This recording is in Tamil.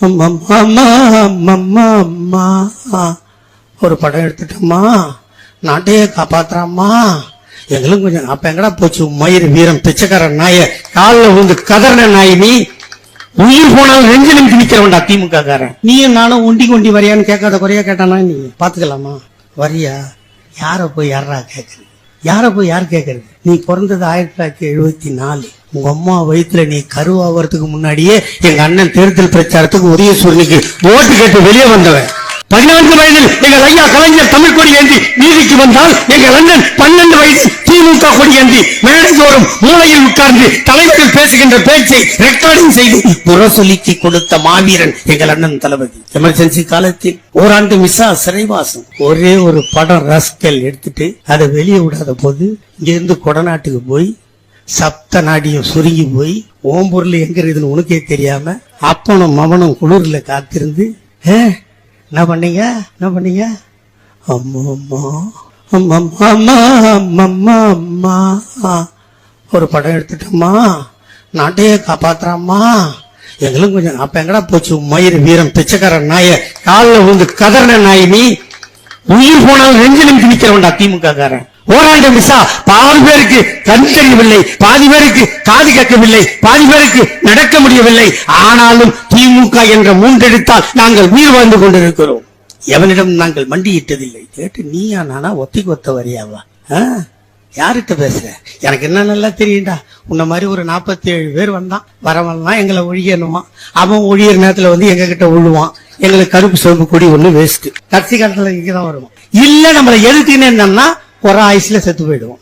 அம்மா அம்மா அம்மா ஒரு படம் எடுத்துட்டோம்மா. நாட்டையே காப்பாத்துறாம்மா. எங்களும் கொஞ்சம் அப்ப எங்கடா போச்சு? மயிர் வீரம் பிச்சைக்கார நாய. காலில் வந்து கதற நாய் நீ. உயிர் போனாலும் ரெஞ்சு நிமிஷம் நிக்கிறவன்டா திமுக காரன் நீ நானும் ஒண்டி கொண்டி வரியான்னு கேட்காத குறையா கேட்டானா நீ? பாத்துக்கலாமா? வரியா? யார போய் யாரா கேக்குறது யாரை போய் யார் கேட்கறது நீ பிறந்தது ஆயிரத்தி தொள்ளாயிரத்தி எழுபத்தி நாலு. உங்க அம்மா வயித்துல நீ கருவாகிறதுக்கு முன்னாடியே எங்க அண்ணன் தேர்தல் பிரச்சாரத்துக்கு உதயசூரனுக்கு ஓட்டு கேட்டு வெளியே வந்தவன். பதினான்கு வயதில் எங்கள் ஐயா கலைஞர் தமிழ் கொடி ஏந்தி நீதிக்கு வந்தால் எங்கள் அண்ணன் பன்னெண்டு வயது திமுக கொடி மேடைதோறும் மூலையில் உட்கார்ந்து தலைவர்கள் பேசுகின்ற பேச்சை ரெக்கார்டிங் செய்து முரசொலிக்கு கொடுத்த மாவீரன் எங்கள் அண்ணன் தளபதி. எமர்ஜென்சி காலத்தில் ஓராண்டு மிஸ்ஸா சிறைவாசம். ஒரே ஒரு படம் ரஸ்கல் எடுத்துட்டு அதை வெளியே விடாத போது இங்கிருந்து கொடநாட்டுக்கு போய் சப்த நாடியும் சுருங்கி போய் ஓம்பூர்ல எங்க இருக்குதுன்னு உனக்கே தெரியாம அப்பனும் மவனும் குளிர்ல காத்திருந்து "ஏ, என்ன பண்ணீங்க? என்ன பண்ணீங்க? அம்மா. அம்மா அம்மா அம்மா ஒரு படம் எடுத்துட்டோம்மா. நாட்டையே காப்பாத்துறாம்மா. எங்களும் கொஞ்சம் அப்ப எங்கடா போச்சு? மயிர் வீரம் பிச்சைக்கார நாய. காலில் வந்து கதறின நாய் நீ. உயிர் போனாலும் நெஞ்சு நிமிஷம் நிக்கிறவன்டா திமுக காரன் ஓராண்டு மிஸ்ஸா பாதி பேருக்கு கண் தெரியவில்லை பாதி பேருக்கு காது கேட்கவில்லை பாதி பேருக்கு நடக்க முடியவில்லை. ஆனாலும் திமுக என்ற மூன்றெடுத்தால் நாங்கள் உயிர் வாழ்ந்து கொண்டிருக்கிறோம். எவனிடம் நாங்கள் மண்டியிட்டதில்லை. கேட்டு நீயா நானா ஒத்திக்கு ஒத்த வரியாவா ஆ? யார்கிட்ட பேசுற? எனக்கு என்ன நல்லா தெரியும்டா. உன்ன மாதிரி ஒரு 47 ஏழு பேர் வந்தான். வரவன்லாம் எங்களை ஒழியணுமா? அவன் ஒழியிற நேரத்துல வந்து எங்க கிட்ட விழுவான் எங்களுக்கு கருப்பு சோம்பு கொடி ஒண்ணு வேஸ்ட் கடைசி காலத்துல இங்கதான் வருவான். இல்ல நம்மளை எதிர்த்துக்கினே என்னன்னா ஒரு ஆயுசுல செத்து போயிடுவோம்